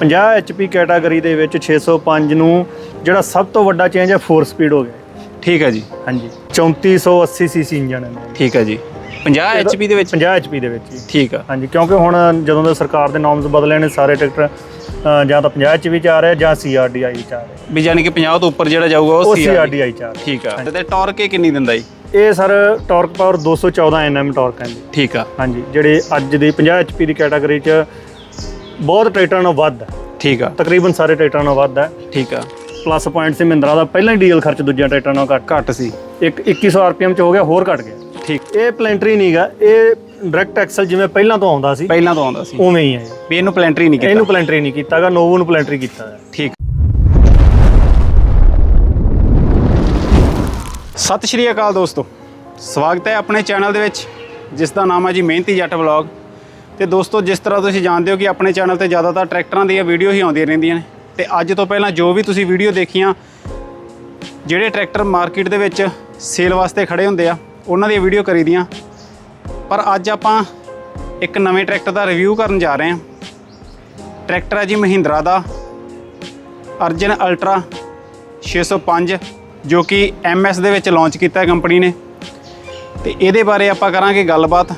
50 HP category ਦੇ ਵਿੱਚ 605 ਨੂੰ ਜਿਹੜਾ ਸਭ ਤੋਂ ਵੱਡਾ ਚੇਂਜ ਹੈ 4 ਸਪੀਡ ਹੋ ਗਿਆ। ਠੀਕ ਹੈ ਜੀ। ਹਾਂਜੀ। 3480 ਸੀਸੀ ਇੰਜਨ ਹੈ ਠੀਕ ਹੈ ਜੀ। 50 HP ਦੇ ਵਿੱਚ? 50 HP ਦੇ ਵਿੱਚ ਠੀਕ ਆ। ਹਾਂਜੀ ਕਿਉਂਕਿ ਹੁਣ ਜਦੋਂ ਦਾ ਸਰਕਾਰ ਦੇ ਨਾਰਮਸ ਬਦਲੇ ਨੇ ਸਾਰੇ ਟਰੈਕਟਰ ਜਾਂ ਤਾਂ 50 HP ਚ ਆ ਰਿਹਾ ਜਾਂ CRDI ਚ ਆ ਰਿਹਾ। ਵੀ ਯਾਨੀ ਕਿ 50 ਤੋਂ ਉੱਪਰ ਜਿਹੜਾ ਜਾਊਗਾ ਉਹ CRD CRDI ਚ ਆ ਰਿਹਾ। ਠੀਕ ਆ। ਤੇ ਟਾਰਕ ਇਹ ਕਿੰਨੀ ਦਿੰਦਾ ਜੀ? ਇਹ sir torque power 214 Nm torque ਹੈ ਜੀ। ਠੀਕ ਆ। ਹਾਂਜੀ ਜਿਹੜੇ ਅੱਜ ਦੀ 50 HP ਦੀ ਕੈਟਾਗਰੀ ਚ ਬਹੁਤ ਟਰੈਕਟਰਾਂ ਨਾਲੋਂ ਵੱਧ ਹੈ। ਠੀਕ ਆ। ਤਕਰੀਬਨ ਸਾਰੇ ਟਰੈਕਟਰਾਂ ਨਾਲੋਂ ਵੱਧ ਹੈ। ਠੀਕ ਆ। ਪਲੱਸ ਪੁਆਇੰਟ ਸੀ ਮਹਿੰਦਰਾ ਦਾ। ਪਹਿਲਾਂ ਹੀ ਡੀਜ਼ਲ ਖਰਚ ਦੂਜਿਆਂ ਟਰੈਕਟਰਾਂ ਨਾਲੋਂ ਘੱਟ। ਘੱਟ ਸੀ। ਇੱਕ 2100 ਆਰਪੀਐਮ ਚ ਹੋ ਗਿਆ ਹੋਰ ਘਟ ਗਿਆ। ਠੀਕ। ਇਹ ਪਲੈਂਟਰੀ ਨਹੀਂਗਾ। ਇਹ ਡਾਇਰੈਕਟ ਐਕਸਲ ਜਿਵੇਂ ਪਹਿਲਾਂ ਤੋਂ ਆਉਂਦਾ ਸੀ ਪਹਿਲਾਂ ਤੋਂ ਆਉਂਦਾ ਸੀ। ਉਵੇਂ ਹੀ ਹੈ। ਵੀ ਇਹਨੂੰ ਪਲੈਂਟਰੀ ਨਹੀਂ ਕੀਤਾ। ਇਹਨੂੰ ਪਲੈਂਟਰੀ ਨਹੀਂ ਕੀਤਾਗਾ ਨੋਵੋ ਨੂੰ ਪਲੈਂਟਰੀ ਕੀਤਾ ਹੈ। ਠੀਕ। ਸਤਿ ਸ਼੍ਰੀ ਅਕਾਲ ਦੋਸਤੋ। ਸਵਾਗਤ ਹੈ ਆਪਣੇ ਚੈਨਲ ਦੇ ਵਿੱਚ ਜਿਸ ਦਾ ਨਾਮ ਹੈ ਜੀ ਮਿਹਨਤੀ ਜੱਟ ਵਲੌਗ ਤੇ ਦੋਸਤੋ, ਜਿਸ ਤਰ੍ਹਾਂ ਤੁਸੀਂ ਜਾਣਦੇ ਹੋ ਕਿ ਆਪਣੇ ਚੈਨਲ ਤੇ ਜ਼ਿਆਦਾਤਰ ਟਰੈਕਟਰਾਂ ਦੀਆਂ ਵੀਡੀਓ ਹੀ ਆਉਂਦੀਆਂ ਰਹਿੰਦੀਆਂ ਨੇ, ਤੇ ਅੱਜ ਤੋਂ ਪਹਿਲਾਂ ਜੋ ਵੀ ਤੁਸੀਂ ਵੀਡੀਓ ਦੇਖੀਆਂ, ਜਿਹੜੇ ਟਰੈਕਟਰ ਮਾਰਕੀਟ ਦੇ ਵਿੱਚ ਸੇਲ ਵਾਸਤੇ ਖੜੇ ਹੁੰਦੇ ਆ, ਉਹਨਾਂ ਦੀ ਵੀਡੀਓ ਕਰੀ ਦੀਆਂ ਪਰ ਅੱਜ ਆਪਾਂ ਇੱਕ ਨਵੇਂ ਟਰੈਕਟਰ ਦਾ ਰਿਵਿਊ ਕਰਨ ਜਾ ਰਹੇ ਹਾਂ। ਟਰੈਕਟਰ ਹੈ ਜੀ ਮਹਿੰਦਰਾ ਦਾ, ਅਰਜਨ ਅਲਟਰਾ 605 ਜੋ ਕਿ MS ਦੇ ਵਿੱਚ ਲਾਂਚ ਕੀਤਾ ਕੰਪਨੀ ਨੇ। ਤੇ ਇਹਦੇ ਬਾਰੇ ਆਪਾਂ ਕਰਾਂਗੇ ਗੱਲਬਾਤ।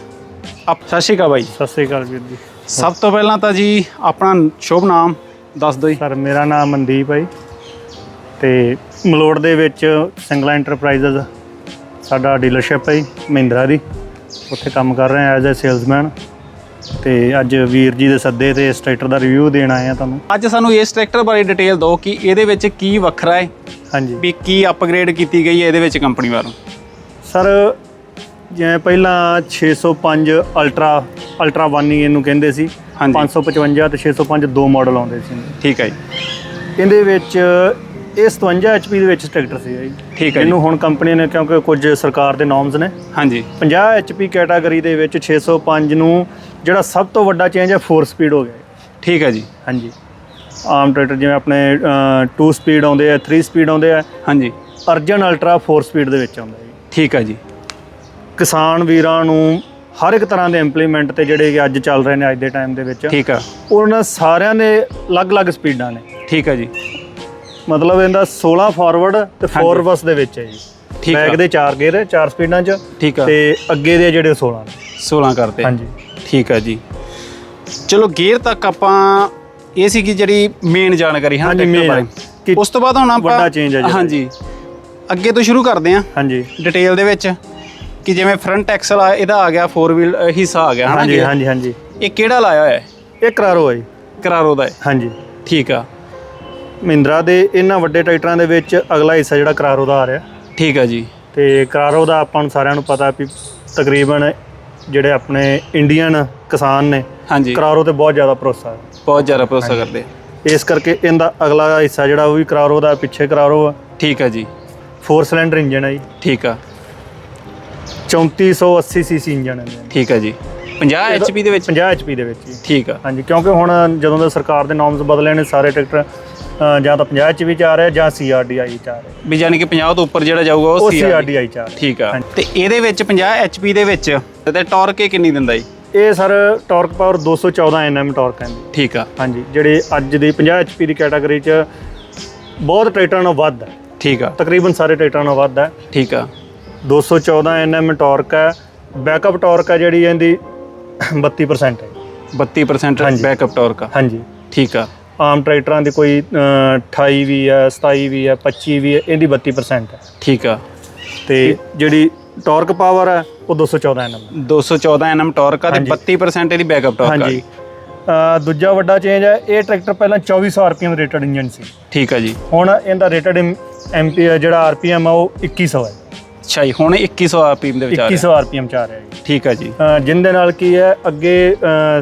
ਆਪ ਸਤਿ ਸ਼੍ਰੀ ਅਕਾਲ ਬਾਈ। ਸਤਿ ਸ੍ਰੀ ਅਕਾਲ ਵੀਰ ਜੀ। ਸਭ ਤੋਂ ਪਹਿਲਾਂ ਤਾਂ ਜੀ ਆਪਣਾ ਸ਼ੁਭ ਨਾਮ ਦੱਸ ਦਿਓ ਜੀ। ਸਰ ਮੇਰਾ ਨਾਮ ਮਨਦੀਪ ਹੈ ਜੀ। ਤੇ ਮਲੋੜ ਦੇ ਵਿੱਚ ਸਿੰਗਲਾ ਐਂਟਰਪ੍ਰਾਈਜ਼ਸ ਸਾਡਾ ਡੀਲਰਸ਼ਿਪ ਹੈ ਜੀ, ਮਹਿੰਦਰਾ ਦੀ। ਉੱਥੇ ਕੰਮ ਕਰ ਰਹੇ ਹਾਂ ਐਜ਼ ਅ ਸੇਲਸਮੈਨ ਤੇ ਅੱਜ ਵੀਰ ਜੀ ਦੇ ਸੱਦੇ ਤੇ ਇਸ ਟਰੈਕਟਰ ਦਾ ਰਿਵਿਊ ਦੇਣ ਆਏ ਆ ਤੁਹਾਨੂੰ। ਅੱਜ ਸਾਨੂੰ ਇਸ ਟਰੈਕਟਰ ਬਾਰੇ ਡਿਟੇਲ ਦਿਓ ਕਿ ਇਹਦੇ ਵਿੱਚ ਕੀ ਵੱਖਰਾ ਹੈ ਹਾਂਜੀ। ਵੀ ਕੀ ਅਪਗ੍ਰੇਡ ਕੀਤੀ ਗਈ ਹੈ ਇਹਦੇ ਵਿੱਚ ਕੰਪਨੀ ਵੱਲੋਂ। ਸਰ ਜਿਵੇਂ ਪਹਿਲਾਂ 605 ਅਲਟਰਾ ਅਲਟਰਾ 1 ਹੀ ਇਹਨੂੰ ਕਹਿੰਦੇ ਸੀ। ਹਾਂਜੀ। 555 ਤੇ 605 ਦੋ ਮਾਡਲ ਆਉਂਦੇ ਸੀ। ਠੀਕ ਹੈ ਜੀ। ਇਹਦੇ ਵਿੱਚ ਇਹ 57 HP ਦੇ ਵਿੱਚ ਟਰੈਕਟਰ ਸੀ ਜੀ ਠੀਕ ਹੈ ਜੀ। ਇਹਨੂੰ ਹੁਣ ਕੰਪਨੀ ਨੇ ਕਿਉਂਕਿ ਕੁਝ ਸਰਕਾਰ ਦੇ ਨਾਰਮਸ ਨੇ। ਹਾਂਜੀ। 50 HP ਕੈਟਾਗਰੀ ਦੇ ਵਿੱਚ 605 ਨੂੰ ਜਿਹੜਾ ਸਭ ਤੋਂ ਵੱਡਾ ਚੇਂਜ ਹੈ 4 ਸਪੀਡ ਹੋ ਗਿਆ। ਠੀਕ ਹੈ ਜੀ। ਹਾਂਜੀ। ਆਮ ਟਰੈਕਟਰ ਜਿਵੇਂ ਆਪਣੇ 2 ਸਪੀਡ ਆਉਂਦੇ ਆ 3 ਸਪੀਡ ਆਉਂਦੇ ਆ। ਹਾਂਜੀ। ਅਰਜਨ ਅਲਟਰਾ 4 ਸਪੀਡ ਦੇ ਵਿੱਚ ਆਉਂਦਾ ਜੀ। ਠੀਕ ਹੈ ਜੀ। ਕਿਸਾਨ ਵੀਰਾਂ ਨੂੰ ਹਰ ਇੱਕ ਤਰ੍ਹਾਂ ਦੇ ਇੰਪਲੀਮੈਂਟ ਤੇ ਜਿਹੜੇ ਕਿ ਅੱਜ ਚੱਲ ਰਹੇ ਨੇ ਅੱਜ ਦੇ ਟਾਈਮ ਦੇ ਵਿੱਚ ਠੀਕ ਆ। ਉਹਨਾਂ ਸਾਰਿਆਂ ਦੇ ਅਲੱਗ-ਅਲੱਗ ਸਪੀਡਾਂ ਨੇ। ਠੀਕ ਹੈ ਜੀ। ਮਤਲਬ ਇਹਦਾ 16 ਫਾਰਵਰਡ ਤੇ 4 ਰਿਵਰਸ ਦੇ ਵਿੱਚ ਹੈ ਜੀ। ਠੀਕ ਬੈਕ ਆ ਦੇ 4 ਗੇਅਰ 4 ਸਪੀਡਾਂ 'ਚ ਠੀਕ ਆ। ਤੇ ਅੱਗੇ ਦੇ ਜਿਹੜੇ 16 ਨੇ। 16 ਕਰਤੇ ਹਾਂਜੀ। ਠੀਕ ਆ ਜੀ। ਚਲੋ ਗੇਅਰ ਤੱਕ ਆਪਾਂ ਇਹ ਸੀ ਕਿ ਜਿਹੜੀ ਮੇਨ ਜਾਣਕਾਰੀ ਹਾਂ ਟਰੈਕਟਰ ਬਾਰੇ। ਕਿ ਉਸ ਤੋਂ ਬਾਅਦ ਹੁਣ ਆਪਾਂ ਵੱਡਾ change ਹੈ ਜਿਹੜਾ। ਹਾਂਜੀ। ਅੱਗੇ ਤੋਂ ਸ਼ੁਰੂ ਕਰਦੇ ਹਾਂ। ਹਾਂਜੀ। ਡਿਟੇਲ ਦੇ ਵਿੱਚ। ਕਿ ਜਿਵੇਂ ਫਰੰਟ ਐਕਸਲ ਆ ਇਹਦਾ ਆ ਗਿਆ 4 ਵੀਲ ਹਿੱਸਾ ਆ ਗਿਆ ਹਨਾ ਹਾਂਜੀ? ਹਾਂਜੀ ਹਾਂਜੀ। ਇਹ ਕਿਹੜਾ ਲਾਇਆ ਹੋਇਆ ਹੈ? ਇਹ ਕਰਾਰੋ ਹੈ ਜੀ। ਕਰਾਰੋ ਦਾ ਹੈ। ਹਾਂਜੀ। ਠੀਕ ਆ। ਮਹਿੰਦਰਾ ਦੇ ਇਹਨਾਂ ਵੱਡੇ ਟਰੈਕਟਰਾਂ ਦੇ ਵਿੱਚ ਅਗਲਾ ਹਿੱਸਾ ਜਿਹੜਾ ਕਰਾਰੋ ਦਾ ਆ ਰਿਹਾ। ਠੀਕ ਆ ਜੀ। ਤੇ ਕਰਾਰੋ ਦਾ ਆਪਾਂ ਨੂੰ ਸਾਰਿਆਂ ਨੂੰ ਪਤਾ ਵੀ ਤਕਰੀਬਨ ਜਿਹੜੇ ਆਪਣੇ ਇੰਡੀਅਨ ਕਿਸਾਨ ਨੇ ਹਾਂਜੀ। ਕਰਾਰੋ ਤੇ ਬਹੁਤ ਜ਼ਿਆਦਾ ਭਰੋਸਾ ਹੈ। ਬਹੁਤ ਜ਼ਿਆਦਾ ਭਰੋਸਾ ਕਰਦੇ। ਇਸ ਕਰਕੇ ਇਹਦਾ ਅਗਲਾ ਹਿੱਸਾ ਜਿਹੜਾ ਉਹ ਵੀ ਕਰਾਰੋ ਦਾ ਪਿੱਛੇ ਕਰਾਰੋ ਆ। ਠੀਕ ਆ ਜੀ। 4 ਸਿਲੰਡਰ ਇੰਜਨ ਹੈ ਜੀ। ਠੀਕ ਆ। 3480 ਸੀਸੀ ਇੰਜਨ ਹੈ। ਠੀਕ ਆ ਜੀ। 50 ਐਚਪੀ ਦੇ ਵਿੱਚ? 50 HP ਦੇ ਵਿੱਚ ਜੀ। ਠੀਕ ਆ। ਹਾਂਜੀ ਕਿਉਂਕਿ ਹੁਣ ਜਦੋਂ ਦਾ ਸਰਕਾਰ ਦੇ ਨਾਰਮਸ ਬਦਲੇ ਨੇ ਸਾਰੇ ਟਰੈਕਟਰ ਜਾਂ ਤਾਂ 50 HP ਚ ਆ ਰਿਹਾ ਜਾਂ CRDI ਚ ਆ ਰਿਹਾ। ਵੀ ਯਾਨੀ ਕਿ 50 ਤੋਂ ਉੱਪਰ ਜਿਹੜਾ ਜਾਊਗਾ ਉਹ CRDI ਚ ਆ ਰਿਹਾ। ਠੀਕ ਆ। ਤੇ ਇਹਦੇ ਵਿੱਚ 50 ਐਚਪੀ ਦੇ ਵਿੱਚ ਤੇ ਟਾਰਕ ਇਹ ਕਿੰਨੀ ਦਿੰਦਾ ਜੀ? ਇਹ sir torque power 214 Nm torque ਹੈ। ਠੀਕ ਆ। ਹਾਂਜੀ ਜਿਹੜੇ ਅੱਜ ਦੀ 50 HP ਦੀ ਕੈਟਾਗਰੀ ਚ ਬਹੁਤ ਟਰੈਕਟਰਾਂ ਨਾਲੋਂ ਵੱਧ ਹੈ। ਠੀਕ ਆ। ਤਕਰੀਬਨ ਸਾਰੇ ਟਰੈਕਟਰਾਂ ਨਾਲੋਂ ਵੱਧ ਹੈ। ਠੀਕ ਆ। 214 Nm ਟਾਰਕ ਹੈ ਬੈਕਅਪ ਟਾਰਕ ਹੈ ਜਿਹੜੀ ਇਹਦੀ 32% ਹੈ। 32% ਹਾਂਜੀ। ਬੈਕਅਪ ਟਾਰਕ ਆ। ਹਾਂਜੀ। ਠੀਕ ਆ। ਆਮ ਟਰੈਕਟਰਾਂ ਦੀ ਕੋਈ ਅ, 28 ਵੀ ਹੈ 27 ਵੀ ਹੈ 25 ਵੀ ਹੈ ਇਹਦੀ 32% ਹੈ। ਠੀਕ ਆ। ਤੇ ਜਿਹੜੀ ਟਾਰਕ ਪਾਵਰ ਹੈ ਉਹ 214 Nm ਹੈ। 214 ਐਨਐਮ ਟਾਰਕ ਆ ਤੇ ਹਾਂਜੀ। 32% ਇਹਦੀ ਬੈਕਅਪ ਟਾਰਕ ਆ। ਹਾਂਜੀ। ਦੂਜਾ ਵੱਡਾ ਚੇਂਜ ਹੈ ਇਹ ਟਰੈਕਟਰ ਪਹਿਲਾਂ 2400 ਆਰਪੀਐਮ ਰੇਟਡ ਇੰਜਨ ਸੀ। ਠੀਕ ਆ ਜੀ। ਹੁਣ ਇਹਦਾ ਰੇਟਡ ਐਮਪੀ ਜਿਹੜਾ ਆਰਪੀਐਮ ਆ ਉਹ 2100 ਹੈ। ਅੱਛਾ ਜੀ ਹੁਣ 2100 ਆਰਪੀਐਮ ਦੇ ਵਿੱਚ ਆ ਰਿਹਾ। 2100 ਆਰਪੀਐਮ ਚ ਆ ਰਿਹਾ ਜੀ। ਠੀਕ ਆ ਜੀ। ਅ, ਜਿਹਦੇ ਨਾਲ ਕੀ ਹੈ ਅੱਗੇ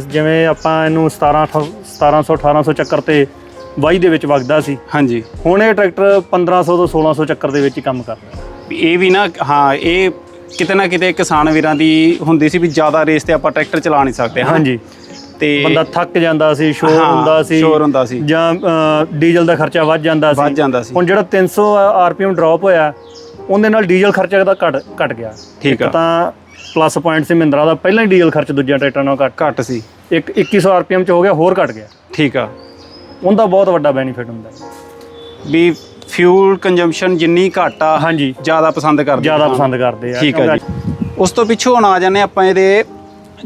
ਜਿਵੇਂ ਆਪਾਂ ਇਹਨੂੰ 17 ਅਠ- 1700 1800 ਚੱਕਰ ਤੇ ਵਾਈ ਦੇ ਵਿੱਚ ਵਗਦਾ ਸੀ। ਹਾਂਜੀ। ਹੁਣ ਇਹ ਟਰੈਕਟਰ 1500 ਤੋਂ 1600 ਚੱਕਰ ਦੇ ਵਿੱਚ ਹੀ ਕੰਮ ਕਰਦਾ ਇਹ ਵੀ ਨਾ ਹਾਂ ਇਹ ਕਿਤੇ ਨਾ ਕਿਤੇ ਕਿਸਾਨ ਵੀਰਾਂ ਦੀ ਹੁੰਦੀ ਸੀ ਵੀ ਜ਼ਿਆਦਾ ਰੇਸ ਤੇ ਆਪਾਂ ਟਰੈਕਟਰ ਚਲਾ ਨਹੀਂ ਸਕਦੇ ਹਾਂ ਹਾਂਜੀ। ਤੇ ਬੰਦਾ ਥੱਕ ਜਾਂਦਾ ਸੀ ਸ਼ੋਰ ਹਾਂ, ਹੁੰਦਾ ਸੀ ਸ਼ੋਰ ਹੁੰਦਾ ਸੀ। ਜਾਂ ਡੀਜ਼ਲ ਦਾ ਖਰਚਾ ਵੱਧ ਜਾਂਦਾ ਸੀ। ਵੱਧ ਜਾਂਦਾ ਸੀ। ਹੁਣ ਜਿਹੜਾ 300 ਆਰਪੀਐਮ ਡ੍ਰੌਪ ਹੋਇਆ ਉਹਦੇ ਨਾਲ ਡੀਜ਼ਲ ਖਰਚਾ ਦਾ ਘਟ ਘਟ ਗਿਆ। ਠੀਕ ਆ। ਤਾਂ ਪਲੱਸ ਪੁਆਇੰਟ ਸੀ ਮਹਿੰਦਰਾ ਦਾ ਪਹਿਲਾਂ ਹੀ ਡੀਜ਼ਲ ਖਰਚ ਦੂਜਿਆਂ ਟਰੈਕਟਰਾਂ ਨਾਲੋਂ ਘੱਟ। ਘੱਟ ਸੀ। ਇੱਕ 2100 ਆਰਪੀਐਮ ਚ ਹੋ ਗਿਆ ਹੋਰ ਘਟ ਗਿਆ। ਠੀਕ ਆ। ਉਹਦਾ ਬਹੁਤ ਵੱਡਾ ਬੈਨੀਫਿਟ ਹੁੰਦਾ। ਵੀ ਫਿਊਲ ਕੰਜ਼ੰਪਸ਼ਨ ਜਿੰਨੀ ਘੱਟ ਆ ਹਾਂਜੀ। ਜ਼ਿਆਦਾ ਪਸੰਦ ਕਰਦੇ ਜ਼ਿਆਦਾ। ਪਸੰਦ ਕਰਦੇ ਆ। ਠੀਕ ਹੈ ਜੀ। ਉਸ ਤੋਂ ਪਿੱਛੋਂ ਹੁਣ ਆ ਜਾਂਦੇ ਆਪਾਂ ਇਹਦੇ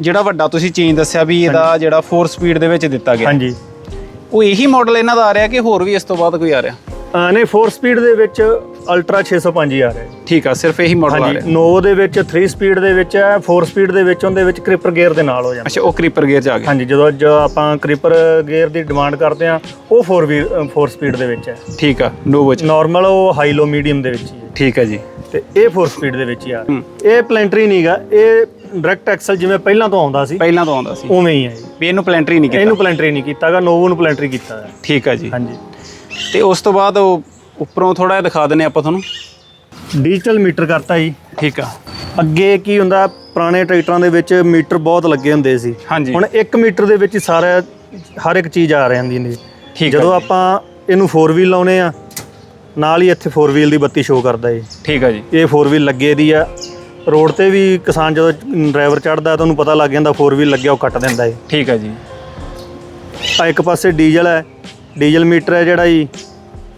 ਜਿਹੜਾ ਵੱਡਾ ਤੁਸੀਂ ਚੇਂਜ ਦੱਸਿਆ ਵੀ ਇਹਦਾ ਜਿਹੜਾ 4 ਸਪੀਡ ਦੇ ਵਿੱਚ ਦਿੱਤਾ ਗਿਆ। ਹਾਂਜੀ। ਉਹ ਇਹੀ ਮਾਡਲ ਇਹਨਾਂ ਦਾ ਆ ਰਿਹਾ ਕਿ ਹੋਰ ਵੀ ਇਸ ਤੋਂ ਬਾਅਦ ਕੋਈ ਆ ਰਿਹਾ? ਅਹ ਨਹੀਂ 4 ਸਪੀਡ ਦੇ ਵਿੱਚ ਅਲਟਰਾ 605 ਹੀ ਆ ਰਿਹਾ ਹੈ। ਠੀਕ ਆ ਸਿਰਫ ਇਹੀ ਮਾਡਲ ਆ ਹਾਂਜੀ ਰਿਹਾ। ਨੋਵੋ ਦੇ ਵਿੱਚ 3 ਸਪੀਡ ਦੇ ਵਿੱਚ ਹੈ 4 ਸਪੀਡ ਦੇ ਵਿੱਚ ਉਹਦੇ ਵਿੱਚ ਕ੍ਰਿਪਰ ਗੇਅਰ ਦੇ ਨਾਲ ਹੋ ਜਾਂਦਾ ਅੱਛਾ ਉਹ ਕ੍ਰੀਪਰ ਗੇਅਰ ਚ ਆ ਗਿਆ। ਹਾਂਜੀ ਜਦੋਂ ਜੋ ਆਪਾਂ ਕ੍ਰਿਪਰ ਗੇਅਰ ਦੀ ਡਿਮਾਂਡ ਕਰਦੇ ਆ ਉਹ 4 ਵੀ 4 ਸਪੀਡ ਦੇ ਵਿੱਚ ਹੈ। ਠੀਕ ਆ ਨੋਵੋ ਚ। ਨਾਰਮਲ ਉਹ ਹਾਈ ਲੋ ਮੀਡੀਅਮ ਦੇ ਵਿੱਚ ਹੀ ਹੈ। ਠੀਕ ਹੈ ਜੀ। ਤੇ ਇਹ 4 ਸਪੀਡ ਦੇ ਵਿੱਚ ਹੀ ਆ ਰਿਹਾ। ਹੂੰ। ਇਹ ਪਲੈਂਟਰੀ ਨਹੀਂਗਾ ਇਹ ਡਾਇਰੈਕਟ ਐਕਸਲ ਜਿਵੇਂ ਪਹਿਲਾਂ ਤੋਂ ਆਉਂਦਾ ਸੀ ਪਹਿਲਾਂ ਤੋਂ ਆਉਂਦਾ ਸੀ। ਉਵੇਂ ਹੀ ਹੈ। ਜੀ ਵੀ ਇਹਨੂੰ ਪਲੈਂਟਰੀ ਨਹੀਂ ਕੀਤਾ। ਇਹਨੂੰ ਪਲੈਂਟਰੀ ਨਹੀਂ ਕੀਤਾਗਾ ਨੋਵੋ ਨੂੰ ਪਲੈਂਟਰੀ ਕੀਤਾ ਹੈ ਠੀਕ ਆ ਜੀ। ਹਾਂਜੀ। ਤੇ ਉਸ ਤੋਂ ਬਾਅਦ ਉਹ ਉੱਪਰੋਂ ਥੋੜਾ ਜਿਹਾ ਦਿਖਾ ਦਿੰਨੇ ਆਪਾਂ ਤੁਹਾਨੂੰ। ਡਿਜੀਟਲ ਮੀਟਰ ਕਰਤਾ ਜੀ। ਠੀਕ ਆ। ਅੱਗੇ ਕੀ ਹੁੰਦਾ ਪੁਰਾਣੇ ਟਰੈਕਟਰਾਂ ਦੇ ਵਿੱਚ ਮੀਟਰ ਬਹੁਤ ਲੱਗੇ ਹੁੰਦੇ ਸੀ। ਹਾਂਜੀ। ਹੁਣ 1 ਮੀਟਰ ਦੇ ਵਿੱਚ ਹੀ ਸਾਰਾ ਹਰ ਇੱਕ ਚੀਜ਼ ਆ ਰਹੀ ਹੁੰਦੀ ਨੇ ਠੀਕ ਆ ਜਦੋਂ ਆਪਾਂ ਇਹਨੂੰ 4 ਵੀਲ ਲਾਉਨੇ ਆ ਨਾਲ ਹੀ ਇੱਥੇ 4 ਵੀਲ ਦੀ ਬੱਤੀ ਸ਼ੋ ਕਰਦਾ ਏ ਠੀਕ ਆ ਜੀ। ਇਹ 4 ਵੀਲ ਲੱਗੇ ਦੀ ਆ। ਰੋਡ ਤੇ ਵੀ ਕਿਸਾਨ ਜਦੋਂ ਡਰਾਈਵਰ ਚੜਦਾ ਤਾਂ ਉਹਨੂੰ ਪਤਾ ਲੱਗ ਜਾਂਦਾ 4 ਵੀਲ ਲੱਗਿਆ ਉਹ ਕੱਟ ਦਿੰਦਾ ਏ ਠੀਕ ਆ ਜੀ। ਆ ਇੱਕ ਪਾਸੇ ਡੀਜ਼ਲ ਹੈ। ਡੀਜ਼ਲ ਮੀਟਰ ਹੈ ਜਿਹੜਾ ਜੀ।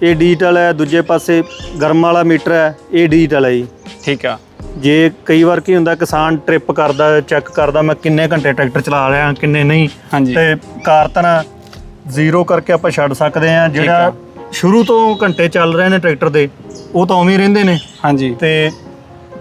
ਇਹ ਡਿਜੀਟਲ ਹੈ ਦੂਜੇ ਪਾਸੇ ਗਰਮ ਵਾਲਾ ਮੀਟਰ ਹੈ ਇਹ ਡਿਜੀਟਲ ਹੈ ਜੀ। ਠੀਕ ਆ। ਜੇ ਕਈ ਵਾਰ ਕੀ ਹੁੰਦਾ ਕਿਸਾਨ ਟ੍ਰਿਪ ਕਰਦਾ ਚੈੱਕ ਕਰਦਾ ਮੈਂ ਕਿੰਨੇ ਘੰਟੇ ਟਰੈਕਟਰ ਚਲਾ ਰਿਹਾ ਕਿੰਨੇ ਨਹੀਂ। ਹਾਂਜੀ। ਤੇ ਕਾਰਤਨ ਜ਼ੀਰੋ ਕਰਕੇ ਆਪਾਂ ਛੱਡ ਸਕਦੇ ਆ ਜਿਹੜਾ ਸ਼ੁਰੂ ਤੋਂ ਘੰਟੇ ਚੱਲ ਰਹੇ ਨੇ ਟਰੈਕਟਰ ਦੇ ਉਹ ਤਾਂ ਉਵੇਂ ਹੀ ਰਹਿੰਦੇ ਨੇ। ਹਾਂਜੀ। ਤੇ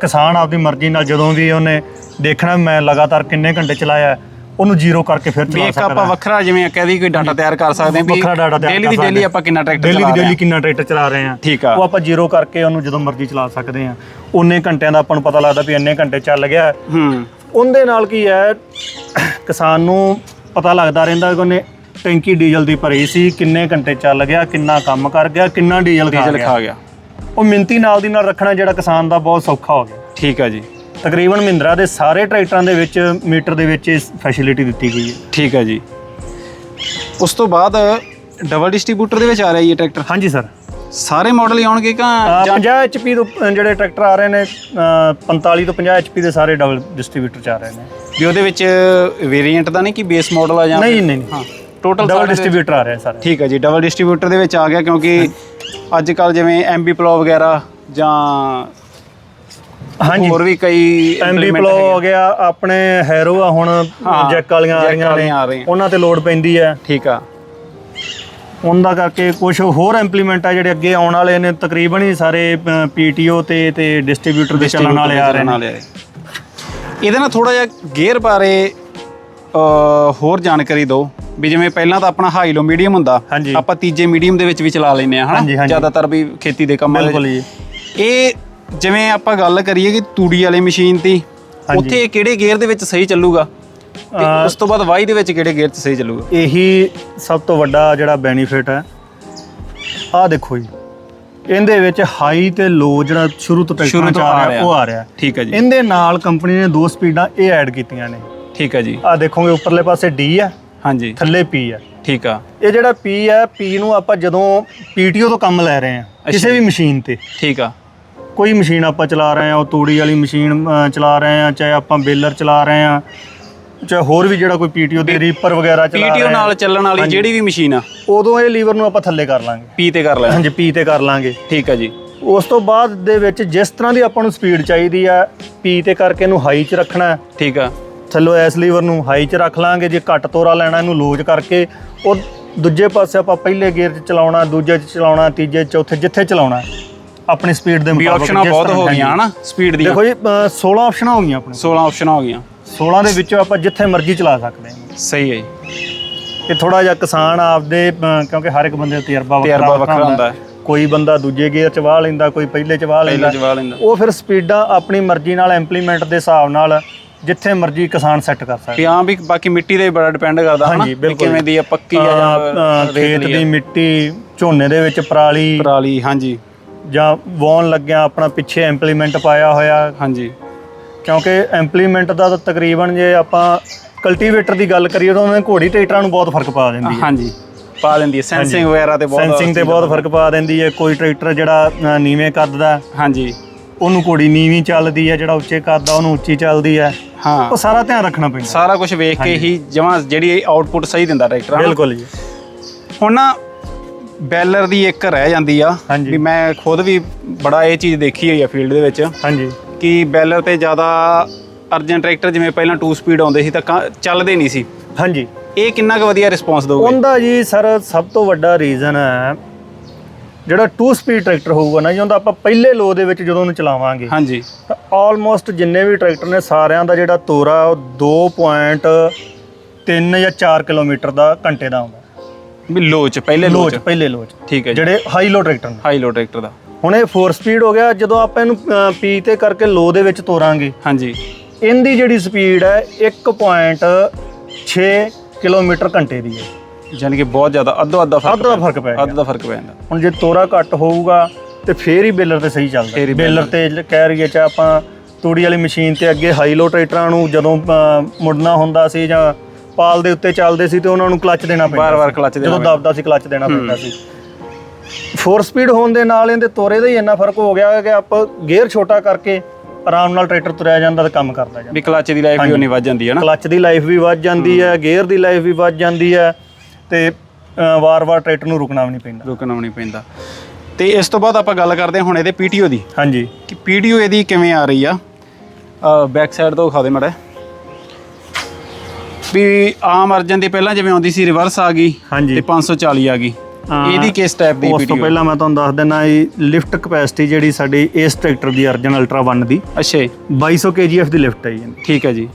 ਕਿਸਾਨ ਆਪਦੀ ਮਰਜ਼ੀ ਨਾਲ ਜਦੋਂ ਵੀ ਉਹਨੇ ਦੇਖਣਾ ਮੈਂ ਲਗਾਤਾਰ ਕਿੰਨੇ ਘੰਟੇ ਚਲਾਇਆ ਉਹਨੂੰ ਜ਼ੀਰੋ ਕਰਕੇ ਫਿਰ ਵੀ ਚਲਾ ਇੱਕ ਸਕਦਾ। ਆਪਾਂ ਵੱਖਰਾ ਜਿਵੇਂ ਕਹਦੀ ਕੋਈ ਡਾਟਾ ਤਿਆਰ ਕਰ ਸਕਦੇ ਹਾਂ ਵੀ ਵੱਖਰਾ ਡਾਟਾ ਤਿਆਰ ਡੇਲੀ ਕਰ ਦੀ ਡੇਲੀ ਆਪਾਂ ਕਿੰਨਾ ਟਰੈਕਟਰ ਡੇਲੀ ਚਲਾ ਦੀ ਰਹੇ ਡੇਲੀ ਹਾਂ। ਕਿੰਨਾ ਟਰੈਕਟਰ ਚਲਾ ਰਹੇ ਆ ਠੀਕ ਆ। ਉਹ ਆਪਾਂ ਜ਼ੀਰੋ ਕਰਕੇ ਉਹਨੂੰ ਜਦੋਂ ਮਰਜ਼ੀ ਚਲਾ ਸਕਦੇ ਆ ਉਨੇ ਘੰਟਿਆਂ ਦਾ ਆਪਾਂ ਨੂੰ ਪਤਾ ਲੱਗਦਾ ਵੀ ਇੰਨੇ ਘੰਟੇ ਚੱਲ ਗਿਆ। ਹੂੰ। ਉਹਦੇ ਨਾਲ ਕੀ ਹੈ ਕਿਸਾਨ ਨੂੰ ਪਤਾ ਲੱਗਦਾ ਰਹਿੰਦਾ ਕਿ ਉਹਨੇ ਟੈਂਕੀ ਡੀਜ਼ਲ ਦੀ ਭਰੀ ਸੀ ਕਿੰਨੇ ਘੰਟੇ ਚੱਲ ਗਿਆ ਕਿੰਨਾ ਕੰਮ ਕਰ ਗਿਆ ਕਿੰਨਾ ਡੀਜ਼ਲ ਖਾ ਡੀਜ਼ਲ ਗਿਆ। ਖਾ ਗਿਆ। ਉਹ ਮਿੰਤੀ ਨਾਲ ਦੀ ਨਾਲ ਰੱਖਣਾ ਜਿਹੜਾ ਕਿਸਾਨ ਦਾ ਬਹੁਤ ਸੌਖਾ ਹੋ ਗਿਆ। ਠੀਕ ਆ ਜੀ। ਤਕਰੀਬਨ ਮਹਿੰਦਰਾ ਦੇ ਸਾਰੇ ਟਰੈਕਟਰਾਂ ਦੇ ਵਿੱਚ ਮੀਟਰ ਦੇ ਵਿੱਚ ਇਸ ਫੈਸਿਲਿਟੀ ਦਿੱਤੀ ਗਈ ਹੈ। ਠੀਕ ਆ ਜੀ। ਉਸ ਤੋਂ ਬਾਅਦ ਡਬਲ ਡਿਸਟ੍ਰੀਬਿਊਟਰ ਦੇ ਵਿੱਚ ਆ ਰਿਹਾ ਜੀ ਇਹ ਟਰੈਕਟਰ? ਹਾਂਜੀ ਸਰ। ਸਾਰੇ ਮਾਡਲ ਹੀ ਆਉਣਗੇ ਕਾ 50 HP ਤੋਂ ਅ, ਜਿਹੜੇ ਟਰੈਕਟਰ ਆ ਰਹੇ ਨੇ ਅ, 45 ਤੋਂ 50 HP ਦੇ ਸਾਰੇ ਡਬਲ ਡਿਸਟ੍ਰੀਬਿਊਟਰ ਚ ਆ ਰਹੇ ਨੇ। ਵੀ ਉਹਦੇ ਵਿੱਚ ਵੇਰੀਐਂਟ ਦਾ ਨਹੀਂ ਕਿ ਬੇਸ ਮਾਡਲ ਆ ਜਾਂ ਨਹੀਂ ਨਹੀਂ ਹਾਂ ਟੋਟਲ ਡਬਲ ਡਿਸਟ੍ਰੀਬਿਊਟਰ ਆ ਰਹੇ ਸਾਰੇ। ਠੀਕ ਹੈ ਜੀ ਡਬਲ ਡਿਸਟ੍ਰੀਬਿਊਟਰ ਦੇ ਵਿੱਚ ਆ ਗਿਆ ਕਿਉਂਕਿ ਅੱਜ ਕੱਲ ਜਿਵੇਂ ਐਮਬੀ ਪਲੋ ਵਗੈਰਾ ਜਾਂ ਹਾਂਜੀ ਹੋਰ ਵੀ ਕਈ ਐਮਬੀ ਪਲੋ। ਹੋ ਗਿਆ ਆਪਣੇ ਹੈਰੋ ਆ ਹੁਣ ਜੈਕ ਵਾਲੀਆਂ ਆ ਰਹੀਆਂ ਨੇ। ਉਹਨਾਂ ਤੇ ਲੋਡ ਪੈਂਦੀ ਹੈ ਠੀਕ ਆ ਉਹਨਾਂ ਕਰਕੇ ਕੁਝ ਹੋਰ ਇੰਪਲੀਮੈਂਟ ਆ ਜਿਹੜੇ ਅੱਗੇ ਆਉਣ ਵਾਲੇ ਨੇ ਤਕਰੀਬਨ ਹੀ ਸਾਰੇ ਪੀਟੀਓ ਤੇ ਤੇ ਡਿਸਟ੍ਰੀਬਿਊਟਰ ਦੇ ਚੱਲਣ ਵਾਲੇ ਆ ਰਹੇ ਨੇ ਵਾਲੇ। ਇਹਦੇ ਨਾਲ ਥੋੜਾ ਜਿਹਾ ਗੇਅਰ ਬਾਰੇ ਹੋਰ ਜਾਣਕਾਰੀ ਦਿਓ ਵੀ ਜਿਵੇਂ ਪਹਿਲਾਂ ਤਾਂ ਆਪਣਾ ਹਾਈ ਲੋ ਮੀਡੀਅਮ ਹੁੰਦਾ। ਆਪਾਂ ਤੀਜੇ ਮੀਡੀਅਮ ਦੇ ਵਿੱਚ ਵੀ ਚਲਾ ਲੈਂਦੇ ਆ ਹਨਾ। ਜ਼ਿਆਦਾਤਰ ਵੀ ਖੇਤੀ ਦੇ ਕੰਮਾਂ ਜੀ ਇਹ ਜਿਵੇਂ ਆਪਾਂ ਗੱਲ ਕਰੀਏ ਕਿ ਤੂੜੀ ਵਾਲੀ ਮਸ਼ੀਨ ਦੀ ਹਾਂਜੀ। ਉੱਥੇ ਇਹ ਕਿਹੜੇ ਗੇਅਰ ਦੇ ਵਿੱਚ ਸਹੀ ਚੱਲੂਗਾ? ਤੇ ਉਸ ਤੋਂ ਬਾਅਦ ਵਾਈ ਦੇ ਵਿੱਚ ਕਿਹੜੇ ਗੇਅਰ 'ਚ ਸਹੀ ਚੱਲੂਗਾ? ਇਹੀ ਸਭ ਤੋਂ ਵੱਡਾ ਜਿਹੜਾ ਬੈਨੀਫਿਟ ਹੈ। ਆਹ ਦੇਖੋ ਜੀ ਇਹਦੇ ਵਿੱਚ ਹਾਈ ਤੇ ਲੋ ਜਿਹੜਾ ਸ਼ੁਰੂ ਤੋਂ ਸ਼ੁਰੂ ਤੋਂ ਆ ਆ ਰਿਹਾ। ਰਿਹਾ। ਉਹ ਆ ਰਿਹਾ। ਠੀਕ ਹੈ ਜੀ। ਇਹਦੇ ਨਾਲ ਕੰਪਨੀ ਨੇ ਦੋ ਸਪੀਡਾਂ ਇਹ ਐਡ ਕੀਤੀਆਂ ਨੇ। ਠੀਕ ਹੈ ਜੀ। ਆਹ ਦੇਖੋਗੇ ਉੱਪਰਲੇ ਪਾਸੇ ਡੀ ਹੈ ਹਾਂਜੀ। ਥੱਲੇ ਪੀ ਹੈ। ਠੀਕ ਆ। ਇਹ ਜਿਹੜਾ ਪੀ ਹੈ ਪੀ ਨੂੰ ਆਪਾਂ ਜਦੋਂ ਪੀਟੀਓ ਤੋਂ ਕੰਮ ਲੈ ਰਹੇ ਹਾਂ ਕਿਸੇ ਵੀ ਮਸ਼ੀਨ ਤੇ। ਠੀਕ ਆ। ਕੋਈ ਮਸ਼ੀਨ ਆਪਾਂ ਚਲਾ ਰਹੇ ਹਾਂ ਉਹ ਤੂੜੀ ਵਾਲੀ ਮਸ਼ੀਨ ਅ, ਚਲਾ ਰਹੇ ਹਾਂ ਚਾਹੇ ਆਪਾਂ ਬੇਲਰ ਚਲਾ ਰਹੇ ਹਾਂ ਚਾਹੇ ਹੋਰ ਵੀ ਜਿਹੜਾ ਕੋਈ ਪੀਟੀਓ ਦੇ ਰੀਪਰ ਵਗੈਰਾ ਚਲਾ ਰਹੇ ਪੀਟੀਓ ਨਾਲ ਚੱਲਣ ਵਾਲੀ ਜਿਹੜੀ ਵੀ ਮਸ਼ੀਨ ਆ। ਉਦੋਂ ਇਹ ਲੀਵਰ ਨੂੰ ਆਪਾਂ ਥੱਲੇ ਕਰ ਲਾਂਗੇ। ਪੀ ਤੇ ਕਰ ਲੈ ਹਾਂਜੀ ਪੀ ਤੇ ਕਰ ਲਾਂਗੇ। ਠੀਕ ਆ ਜੀ। ਉਸ ਤੋਂ ਬਾਅਦ ਦੇ ਵਿੱਚ ਜਿਸ ਤਰ੍ਹਾਂ ਦੀ ਆਪਾਂ ਨੂੰ ਸਪੀਡ ਚਾਹੀਦੀ ਆ ਪੀ ਤੇ ਕਰਕੇ ਇਹਨੂੰ ਹਾਈ 'ਚ ਰੱਖਣਾ ਹੈ। ਠੀਕ ਆ। ਥੱਲੋਂ ਐਸ ਲੀਵਰ ਨੂੰ ਹਾਈ 'ਚ ਰੱਖ ਲਾਂਗੇ। ਜੇ ਘੱਟ ਤੋਰਾ ਲੈਣਾ ਇਹਨੂੰ ਲੋਜ ਕਰਕੇ ਉਹ ਦੂਜੇ ਪਾਸੇ ਆਪਾਂ ਪਹਿਲੇ ਗੇਅਰ 'ਚ ਚਲਾਉਣਾ ਦੂਜੇ 'ਚ ਚਲਾਉਣਾ ਤੀਜੇ ਚੌਥੇ ਜਿੱਥੇ ਚਲਾਉਣਾ। ਆਪਣੇ ਸਪੀਡ ਦੇ ਵੀ ਮੁਤਾਬਕ ਆਪਸ਼ਨਾਂ ਜਿਸ ਬਹੁਤ ਤਰ੍ਹਾਂ- ਹੋ ਗਈਆਂ। ਹਨਾ? ਸਪੀਡ ਦੀਆਂ। ਦੇਖੋ ਜੀ ਅ, 16 ਆਪਸ਼ਨਾਂ ਹੋ ਗਈਆਂ ਆਪਣੇ 16 ਆਪਸ਼ਨਾਂ ਹੋ ਗਈਆਂ। 16 ਦੇ ਵਿੱਚੋਂ ਆਪਾਂ ਜਿੱਥੇ ਮਰਜ਼ੀ ਚਲਾ ਸਕਦੇ ਹਾਂ। ਸਹੀ ਹੈ ਜੀ। ਇਹ ਥੋੜਾ ਜਿਹਾ ਕਿਸਾਨ ਆਪਦੇ ਅ, ਕਿਉਂਕਿ ਹਰ ਇੱਕ ਬੰਦੇ ਦਾ ਤਜਰਬਾ ਤਜਰਬਾ ਵੱਖਰਾ ਹੁੰਦਾ। ਹੈ। ਕੋਈ ਬੰਦਾ ਦੂਜੇ ਗੇਅਰ 'ਚ ਵਾਹ ਲੈਂਦਾ ਕੋਈ ਪਹਿਲੇ 'ਚ ਵਾਹ ਲੈਂਦਾ। ਪਹਿਲੇ ਜਵਾ ਲੈਂਦਾ। ਉਹ ਫਿਰ ਸਪੀਡਾਂ ਆਪਣੀ ਮਰਜ਼ੀ ਨਾਲ ਇੰਪਲੀਮੈਂਟ ਦੇ ਹਿਸਾਬ ਨਾਲ ਜਿੱਥੇ ਮਰਜ਼ੀ ਕਿਸਾਨ ਸੈੱਟ ਕਰ ਸਕਦਾ। ਵੀ ਹਾਂ ਵੀ ਬਾਕੀ ਮਿੱਟੀ ਤੇ ਵੀ ਬੜਾ ਡਿਪੈਂਡ ਕਰਦਾ ਹਨਾ? ਹਾਂਜੀ, ਵੀ ਬਿਲਕੁਲ। ਕਿਵੇਂ ਦੀ ਆ ਪੱਕੀ ਆ ਅਹ, ਜਾਂ ਅਹ, ਖੇਤ ਰੇਤਲੀ ਦੀ ਆ। ਮਿੱਟੀ ਝੋਨੇ ਦੇ ਵਿੱਚ ਪਰਾਲੀ। ਪਰਾਲੀ ਹਾਂਜੀ। ਜਾਂ ਵਾਉਣ ਲੱਗਿਆ ਆਪਣਾ ਪਿੱਛੇ ਇੰਪਲੀਮੈਂਟ ਪਾਇਆ ਹੋਇਆ। ਹਾਂਜੀ। ਕਿਉਂਕਿ ਇੰਪਲੀਮੈਂਟ ਦਾ ਤਾਂ ਤਕਰੀਬਨ ਜੇ ਆਪਾਂ ਕਲਟੀਵੇਟਰ ਦੀ ਗੱਲ ਕਰੀਏ ਤਾਂ ਉਹਨਾਂ ਘੋੜੀ ਟਰੈਕਟਰਾਂ ਨੂੰ ਬਹੁਤ ਫ਼ਰਕ ਪਾ ਦਿੰਦੀ ਹੈ। ਹਾਂਜੀ ਪਾ ਦਿੰਦੀ ਹੈ। ਸੈਂਸਿੰਗ ਵਗੈਰਾ ਤੇ ਬਹੁਤ ਸੈਂਸਿੰਗ ਤੇ ਬਹੁਤ ਫ਼ਰਕ ਪਾ ਦਿੰਦੀ ਹੈ। ਕੋਈ ਟਰੈਕਟਰ ਜਿਹੜਾ ਨੀਵੇਂ ਕੱਦਦਾ ਹੈ, ਹਾਂਜੀ। ਉਹਨੂੰ ਘੋੜੀ ਨੀਵੀਂ ਚੱਲਦੀ ਹੈ ਜਿਹੜਾ ਉੱਚੇ ਕੱਦਦਾ ਉਹਨੂੰ ਉੱਚੀ ਚੱਲਦੀ ਹੈ। ਹਾਂ। ਉਹ ਸਾਰਾ ਧਿਆਨ ਰੱਖਣਾ ਪੈਂਦਾ। ਸਾਰਾ ਕੁਝ ਵੇਖ ਕੇ ਹੀ ਜਮਾਂ ਜਿਹੜੀ ਆਊਟਪੁੱਟ ਸਹੀ ਦਿੰਦਾ ਟਰੈਕਟਰ। ਬਿਲਕੁਲ ਜੀ। ਹੁਣ ਨਾ ਬੈਲਰ ਦੀ ਇੱਕ ਰਹਿ ਜਾਂਦੀ ਆ ਹਾਂਜੀ। ਵੀ ਮੈਂ ਖੁਦ ਵੀ ਬੜਾ ਇਹ ਚੀਜ਼ ਦੇਖੀ ਹੋਈ ਆ ਫੀਲਡ ਦੇ ਵਿੱਚ। ਹਾਂਜੀ। ਕਿ ਬੈਲਰ ਤੇ ਜ਼ਿਆਦਾ ਅਰਜਨ ਟਰੈਕਟਰ ਜਿਵੇਂ ਪਹਿਲਾਂ 2 ਸਪੀਡ ਆਉਂਦੇ ਸੀ ਤਾਂ ਕਾਂ- ਚੱਲਦੇ ਨਹੀਂ ਸੀ। ਹਾਂਜੀ। ਇਹ ਕਿੰਨਾ ਕੁ ਵਧੀਆ ਰਿਸਪੌਂਸ ਦੋਗੇ? ਉਹਦਾ ਜੀ ਸਰ ਸਭ ਤੋਂ ਵੱਡਾ ਰੀਜ਼ਨ ਹੈ ਜਿਹੜਾ 2 ਸਪੀਡ ਟਰੈਕਟਰ ਹੋਊਗਾ ਨਾ ਜੀ ਉਹਦਾ ਆਪਾਂ ਪਹਿਲੇ ਲੋ ਦੇ ਵਿੱਚ ਜਦੋਂ ਉਹਨੂੰ ਚਲਾਵਾਂਗੇ ਹਾਂਜੀ। ਆਲਮੋਸਟ ਜਿੰਨੇ ਵੀ ਟਰੈਕਟਰ ਨੇ ਸਾਰਿਆਂ ਦਾ ਜਿਹੜਾ ਤੋਰਾ ਉਹ 2.3 ਜਾਂ 4 ਕਿਲੋਮੀਟਰ ਦਾ ਘੰਟੇ ਦਾ ਆਉਂਦਾ। ਵੀ ਲੋ ਚ ਪਹਿਲੇ ਲੋ ਲੋਚ ਚ। ਪਹਿਲੇ ਲੋਚ ਠੀਕ ਹੈ ਜੀ। ਜਿਹੜੇ ਹਾਈ ਲੋ ਟਰੈਕਟਰ ਨੇ। ਹਾਈ ਲੋ ਟਰੈਕਟਰ ਦਾ। ਹੁਣ ਇਹ 4 ਸਪੀਡ ਹੋ ਗਿਆ ਜਦੋਂ ਆਪਾਂ ਇਹਨੂੰ ਅ, ਪੀ ਤੇ ਕਰਕੇ ਲੋ ਦੇ ਵਿੱਚ ਤੋਰਾਂਗੇ। ਹਾਂਜੀ। ਇਹਦੀ ਜਿਹੜੀ ਸਪੀਡ ਹੈ 1.6 ਕਿਲੋਮੀਟਰ ਘੰਟੇ ਦੀ ਹੈ। ਯਾਨੀ ਕਿ ਬਹੁਤ ਜ਼ਿਆਦਾ ਅੱਧੋ ਅੱਧਾ ਫ਼ਰਕ ਅੱਧ ਦਾ ਫ਼ਰਕ ਪੈ ਅੱਧ ਗਿਆ। ਦਾ ਫ਼ਰਕ ਪੈ ਜਾਂਦਾ। ਹੁਣ ਜੇ ਤੋਰਾ ਘੱਟ ਹੋਊਗਾ ਤੇ ਫੇਰ ਹੀ ਬੇਲਰ ਤੇ ਸਹੀ ਫੇਰ ਚੱਲਦਾ ਹੀ ਬੇਲਰ। ਤੇ ਜ- ਕਹਿ ਰਹੀਏ ਚ ਆਪਾਂ ਤੂੜੀ ਵਾਲੀ ਮਸ਼ੀਨ ਤੇ ਅੱਗੇ ਹਾਈ ਲੋ ਟਰੈਕਟਰਾਂ ਨੂੰ ਜਦੋਂ ਅ, ਮੁੜਨਾ ਹੁੰਦਾ ਸੀ ਜਾਂ ਪਾਲ ਦੇ ਉੱਤੇ ਚੱਲਦੇ ਸੀ ਤੇ ਉਹਨਾਂ ਨੂੰ ਕਲੱਚ ਦੇਣਾ ਪੈਂਦਾ ਬਾਰ-ਬਾਰ ਸੀ। ਕਲੱਚ ਦੇਣਾ ਜਦੋਂ ਦਬਦਾ ਸੀ ਕਲੱਚ ਦੇਣਾ ਪੈਂਦਾ ਸੀ। 4 ਸਪੀਡ ਹੋਣ ਦੇ ਨਾਲ ਇਹਦੇ ਤੋਰੇ ਦਾ ਹੀ ਇੰਨਾ ਫ਼ਰਕ ਹੋ ਗਿਆ ਕਿ ਆਪਾਂ ਗੇਅਰ ਛੋਟਾ ਕਰਕੇ ਆਰਾਮ ਨਾਲ ਟਰੈਕਟਰ ਤੁਰਿਆ ਜਾਂਦਾ ਤੇ ਕੰਮ ਕਰਦਾ ਜਾਂਦਾ। ਵੀ ਕਲਚ ਦੀ ਲਾਈਫ ਵੀ ਉਨੀ ਵੱਧ ਜਾਂਦੀ ਹੈ ਨਾ। ਕਲੱਚ ਦੀ ਲਾਈਫ ਵੀ ਵੱਧ ਜਾਂਦੀ ਹੈ ਗੇਅਰ ਦੀ ਲਾਈਫ ਵੀ ਵੱਧ ਜਾਂਦੀ ਹੈ ਤੇ ਅ, ਵਾਰ-ਵਾਰ ਟਰੈਕਟਰ ਨੂੰ ਰੁਕਣਾ ਵੀ ਨਹੀਂ ਪੈਂਦਾ। ਰੁਕਣਾ ਵੀ ਨਹੀਂ ਪੈਂਦਾ। ਤੇ ਇਸ ਤੋਂ ਬਾਅਦ ਆਪਾਂ ਗੱਲ ਕਰਦੇ ਹਾਂ ਹੁਣ ਇਹਦੇ ਪੀਟੀਓ ਦੀ। ਹਾਂਜੀ। ਕਿ ਪੀਡੀਓ ਇਹਦੀ ਕਿਵੇਂ ਆ ਰਹੀ ਆ? ਬੈਕ ਸਾਈਡ ਤੋਂ ਖਾ ਦੇ ਮੜਾ ਵੀ ਆਮ ਅਰਜਨ ਦੀ ਪਹਿਲਾਂ ਜਿਵੇਂ ਆਉਂਦੀ ਸੀ ਰਿਵਰਸ ਆ ਗਈ ਹਾਂਜੀ। ਤੇ 540 ਆ ਗਈ। ਇਹਦੀ ਕਿਸ ਟਾਈਪ ਦੀ ਉਸ ਤੋਂ ਪਹਿਲਾਂ ਮੈਂ ਤੁਹਾਨੂੰ ਦੱਸ ਦਿੰਦਾ ਇਹ ਲਿਫਟ ਕਪੈਸਿਟੀ ਜਿਹੜੀ ਸਾਡੀ ਇਸ ਟਰੈਕਟਰ ਦੀ ਅਰਜਨ ਅਲਟਰਾ 1 ਦੀ। ਅੱਛਾ ਜੀ, 2200 kgf ਦੀ ਲਿਫਟ ਹੈ ਜੀ ਠੀਕ ਹੈ ਜੀ।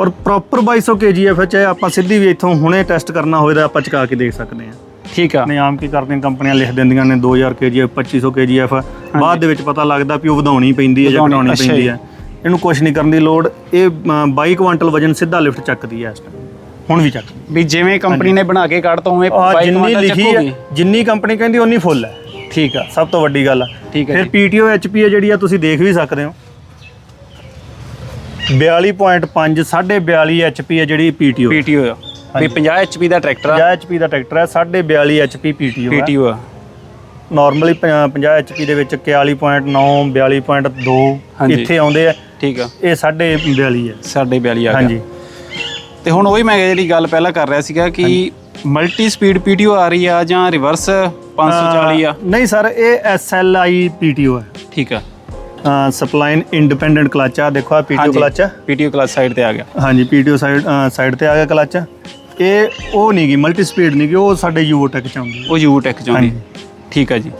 ਔਰ ਪ੍ਰੋਪਰ 2200 kgf ਹੈ ਚਾਹੇ ਆਪਾਂ ਸਿੱਧੀ ਵੀ ਇੱਥੋਂ ਹੁਣੇ ਟੈਸਟ ਕਰਨਾ ਹੋਵੇ ਤਾਂ ਆਪਾਂ ਚਕਾ ਕੇ ਦੇਖ ਸਕਦੇ ਹਾਂ। ਠੀਕ ਆ। ਨਹੀਂ ਆਮ ਕੀ ਕਰਦੀਆਂ ਕੰਪਨੀਆਂ ਲਿਖ ਦਿੰਦੀਆਂ ਨੇ 2000 kgf 2500 kgf ਬਾਅਦ ਦੇ ਵਿੱਚ ਪਤਾ ਲੱਗਦਾ ਵੀ ਉਹ ਵਧਾਉਣੀ ਪੈਂਦੀ ਹੈ ਜਾਂ ਵਧਾਉਣੀ, ਘਟਾਉਣੀ ਅੱਛਾ ਪੈਂਦੀ ਜੀ। ਹੈ। ਇਹਨੂੰ ਕੁਝ ਨਹੀਂ ਕਰਨ ਦੀ ਲੋੜ। ਇਹ ਅ, 22 ਕੁਆਂਟਲ ਵਜਨ ਸਿੱਧਾ ਲਿਫਟ ਚੱਕਦੀ ਹੈ ਇਸ ਟਾਈਮ ਹੁਣ ਵੀ ਚੱਕ ਵੀ ਜਿਵੇਂ ਕੰਪਨੀ ਨੇ ਬਣਾ ਕੇ ਕੱਢਤਾ ਉਵੇਂ ਆ ਬਾਈਕ ਜਿੰਨੀ ਮਾਡਲ ਲਿਖੀ ਚੱਕੂਗੀ। ਹੈ ਜਿੰਨੀ ਕੰਪਨੀ ਕਹਿੰਦੀ ਉਨੀ ਫੁੱਲ ਹੈ। ਠੀਕ ਆ। ਸਭ ਤੋਂ ਵੱਡੀ ਗੱਲ ਆ। ਠੀਕ ਹੈ ਫਿਰ ਜੀ। ਪੀਟੀਓ ਐਚਪੀ ਹੈ ਜਿਹੜੀ ਆ ਤੁਸੀਂ ਦੇਖ ਵੀ ਸਕਦੇ ਹੋ। 42.5 42 ਐਚਪੀ ਹੈ ਜਿਹੜੀ ਪੀਟੀਓ ਪੀਟੀਓ ਆ। ਵੀ 50 ਐਚਪੀ ਦਾ ਟਰੈਕਟਰ ਆ। 50 ਐਚਪੀ ਦਾ ਟਰੈਕਟਰ ਹੈ 42 ਐਚਪੀ ਪੀਟੀਓ ਹੈ। ਪੀਟੀਓ ਆ। ਨਾਰਮਲੀ 50 ਐਚਪੀ ਦੇ ਵਿੱਚ 41.9 42.2 ਹਾਂਜੀ। ਇੱਥੇ ਆਉਂਦੇ ਆ। ਠੀਕ ਆ। ਇਹ 42 ਹੈ। ਸਾਡੇ 42 ਆ ਗਿਆ। ਹਾਂਜੀ। ਤੇ ਹੁਣ ਉਹੀ ਮੈਂ ਜਿਹੜੀ ਗੱਲ ਪਹਿਲਾਂ ਕਰ ਰਿਹਾ ਸੀਗਾ ਕਿ ਮਲਟੀ ਸਪੀਡ ਪੀਟੀਓ ਆ ਰਹੀ ਆ ਜਾਂ ਰਿਵਰਸ 540 ਆ? ਨਹੀਂ ਸਰ ਇਹ ਐਸਐਲਆਈ ਪੀਟੀਓ ਹੈ। ਠੀਕ ਆ। ਸਪਲਾਈਨ ਇੰਡੀਪੈਂਡੈਂਟ ਕਲਚ ਆ ਦੇਖੋ ਆ ਪੀਟੀਓ ਕਲਚ ਹੈ ਪੀਟੀਓ ਕਲਾਸ ਸਾਈਡ ਤੇ ਆ ਗਿਆ। ਹਾਂਜੀ ਪੀਟੀਓ ਸਾਈਡ ਸਾਈਡ ਤੇ ਆ ਗਿਆ ਕਲਚ ਇਹ ਉਹ ਨਹੀਂ ਗਈ ਮਲਟੀ ਸਪੀਡ ਨਹੀਂ ਗਈ ਉਹ ਸਾਡੇ ਯੂਟੈਕ ਚ ਆਉਂਦੀ ਉਹ ਯੂ ਟੈਕ ਚਾਹੁੰਦੀ ਠੀਕ ਆ ਜੀ।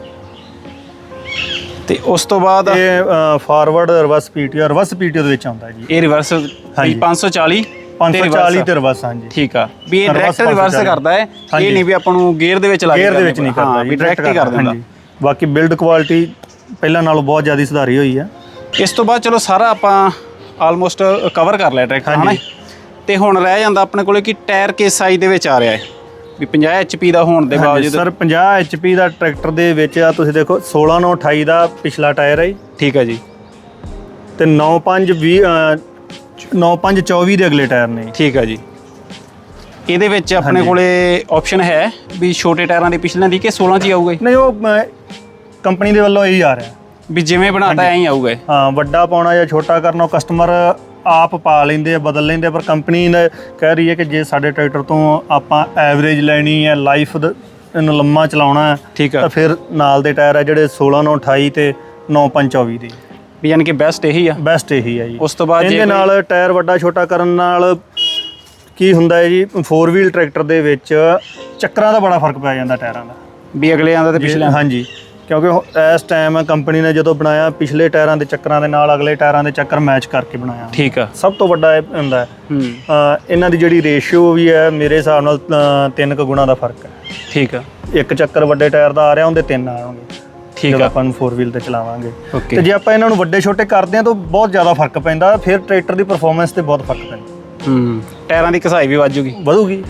ਤੇ ਉਸ ਤੋਂ ਬਾਅਦ ਇਹ forward reverse PTO reverse PTO ਦੇ ਵਿੱਚ ਆਉਂਦਾ ਜੀ। ਇਹ ਰਿਵਰਸ ਹਾਂਜੀ। 540 ਤੇ 540 reverse। ਤੇ ਰਿਵਰਸ ਹਾਂਜੀ ਠੀਕ ਆ ਵੀ ਇਹ Reverse ਡਾਇਰੈਕਟ ਰਿਵਰਸ 540 ਕਰਦਾ ਹੈ ਹਾਂਜੀ। ਇਹ ਨਹੀਂ ਵੀ ਆਪਾਂ ਨੂੰ ਗੇਅਰ ਦੇ ਵਿੱਚ ਲਾ ਗੇਅਰ ਦੇ ਵਿੱਚ ਨਹੀਂ। ਕਰਦਾ ਵੀ ਡਾਇਰੈਕਟ ਹੀ ਕਰ ਦਿੰਦਾ। ਬਾਕੀ ਬਿਲਡ ਕੁਆਲਿਟੀ ਪਹਿਲਾਂ ਨਾਲੋਂ ਬਹੁਤ ਜ਼ਿਆਦਾ ਸੁਧਾਰੀ ਹੋਈ ਹੈ ਇਸ ਤੋਂ ਬਾਅਦ ਚਲੋ ਸਾਰਾ ਆਪਾਂ ਆਲਮੋਸਟ ਕਵਰ ਕਰ ਲਿਆ ਟਰੈਕਟਰ ਹਨਾ। ਤੇ ਹੁਣ ਰਹਿ ਜਾਂਦਾ ਆਪਣੇ ਕੋਲੇ ਕਿ ਟਾਇਰ ਕਿਸ ਸਾਈਜ਼ ਦੇ ਵਿੱਚ ਆ ਰਿਹਾ ਹੈ ਵੀ 50 ਐਚਪੀ ਦਾ ਹੋਣ ਦੇ ਬਾਵਜੂਦ ਸਰ 50 ਐਚਪੀ ਦਾ ਟਰੈਕਟਰ ਦੇ ਵਿੱਚ ਆ ਤੁਸੀਂ ਦੇਖੋ 16 9 28 ਦਾ ਪਿਛਲਾ ਟਾਇਰ ਹੈ ਠੀਕ ਹੈ ਜੀ ਤੇ 9 5 20 9 5 24 ਦੇ ਅਗਲੇ ਟਾਇਰ ਨੇ। ਠੀਕ ਹੈ ਜੀ ਇਹਦੇ ਵਿੱਚ ਆਪਣੇ। ਕੋਲੇ ਆਪਸ਼ਨ ਹੈ ਵੀ ਛੋਟੇ ਟਾਇਰਾਂ ਦੇ ਪਿਛਲਿਆਂ ਦੀ ਕਿ 16 ਚ ਹੀ ਆਊਗਾ? ਨਹੀਂ ਉਹ ਕੰਪਨੀ ਦੇ ਵੱਲੋਂ ਇਹੀ ਆ ਰਿਹਾ ਵੀ ਜਿਵੇਂ ਬਣਾਤਾ ਐਂ ਹੀ ਆਊਗਾ। ਹਾਂ ਵੱਡਾ ਪਾਉਣਾ ਜਾਂ ਛੋਟਾ ਕਰਨਾ ਕਸਟਮਰ ਆਪ ਪਾ ਲੈਂਦੇ ਆ ਬਦਲ ਲੈਂਦੇ ਆ ਪਰ ਕੰਪਨੀ ਨੇ ਕਹਿ ਰਹੀ ਹੈ ਕਿ ਜੇ ਸਾਡੇ ਟਰੈਕਟਰ ਤੋਂ ਆਪਾਂ ਐਵਰੇਜ ਲੈਣੀ ਹੈ ਲਾਈਫ ਇਹਨੂੰ ਲੰਮਾ ਚਲਾਉਣਾ ਹੈ ਆ ਤਾਂ ਫਿਰ ਨਾਲ ਦੇ ਟਾਇਰ ਆ ਜਿਹੜੇ 16 9 28 ਤੇ 9 5 24 ਦੇ ਵੀ ਯਾਨੀ ਕਿ ਬੈਸਟ ਇਹੀ ਆ। ਬੈਸਟ ਇਹੀ ਹੈ ਜੀ। ਉਸ ਤੋਂ ਬਾਅਦ ਜੇ ਇਹਦੇ ਕੋਈ- ਨਾਲ ਟਾਇਰ ਵੱਡਾ ਛੋਟਾ ਕਰਨ ਨਾਲ ਕੀ ਹੁੰਦਾ ਹੈ ਜੀ? 4 ਵੀਲ ਟਰੈਕਟਰ ਦੇ ਵਿੱਚ ਚੱਕਰਾਂ ਦਾ ਬੜਾ ਫ਼ਰਕ ਪੈ ਜਾਂਦਾ ਟਾਇਰਾਂ ਦਾ। ਵੀ ਅਗਲੇ ਆਂਦਾ ਤੇ ਪਿਛਲੇ ਹਾਂਜੀ। ਕਿਉਂਕਿ ਉਹ- ਇਸ ਟਾਈਮ ਕੰਪਨੀ ਨੇ ਜਦੋਂ ਬਣਾਇਆ ਪਿਛਲੇ ਟਾਇਰਾਂ ਦੇ ਚੱਕਰਾਂ ਦੇ ਨਾਲ ਅਗਲੇ ਟਾਇਰਾਂ ਦੇ ਚੱਕਰ ਮੈਚ ਕਰਕੇ ਬਣਾਇਆ। ਠੀਕ ਆ। ਸਭ ਤੋਂ ਵੱਡਾ ਇਹ ਹੁੰਦਾ ਹੈ। ਹੂੰ। ਅ, ਇਹਨਾਂ ਦੀ ਜਿਹੜੀ ਰੇਸ਼ੀਓ ਵੀ ਹੈ ਮੇਰੇ ਹਿਸਾਬ ਨਾਲ ਅ, ਤਿੰਨ ਕੁ ਗੁਣਾ ਦਾ ਫ਼ਰਕ ਹੈ। ਠੀਕ ਆ। ਇੱਕ ਚੱਕਰ ਵੱਡੇ ਟਾਇਰ ਦਾ ਆ ਰਿਹਾ ਉਹਦੇ ਤਿੰਨ ਆਉਣਗੇ ਠੀਕ ਜਦੋਂ ਆ। ਆਪਾਂ ਨੂੰ 4 ਵੀਲ ਤੇ ਚਲਾਵਾਂਗੇ। ਤੇ ਜੇ ਆਪਾਂ ਇਹਨਾਂ ਨੂੰ ਵੱਡੇ ਛੋਟੇ ਕਰਦੇ ਹਾਂ ਤਾਂ ਬਹੁਤ ਜ਼ਿਆਦਾ ਫ਼ਰਕ ਪੈਂਦਾ ਫਿਰ ਟਰੈਕਟਰ ਦੀ ਪਰਫਾਰਮੈਂਸ ਤੇ ਬਹੁਤ ਫ਼ਰਕ ਪੈਂਦਾ। ਹੂੰ ਟਾਇਰਾਂ ਦੀ ਕਸਾਈ ਵੀ ਵੱਧ ਜੂਗੀ। ਵਧੂਗੀ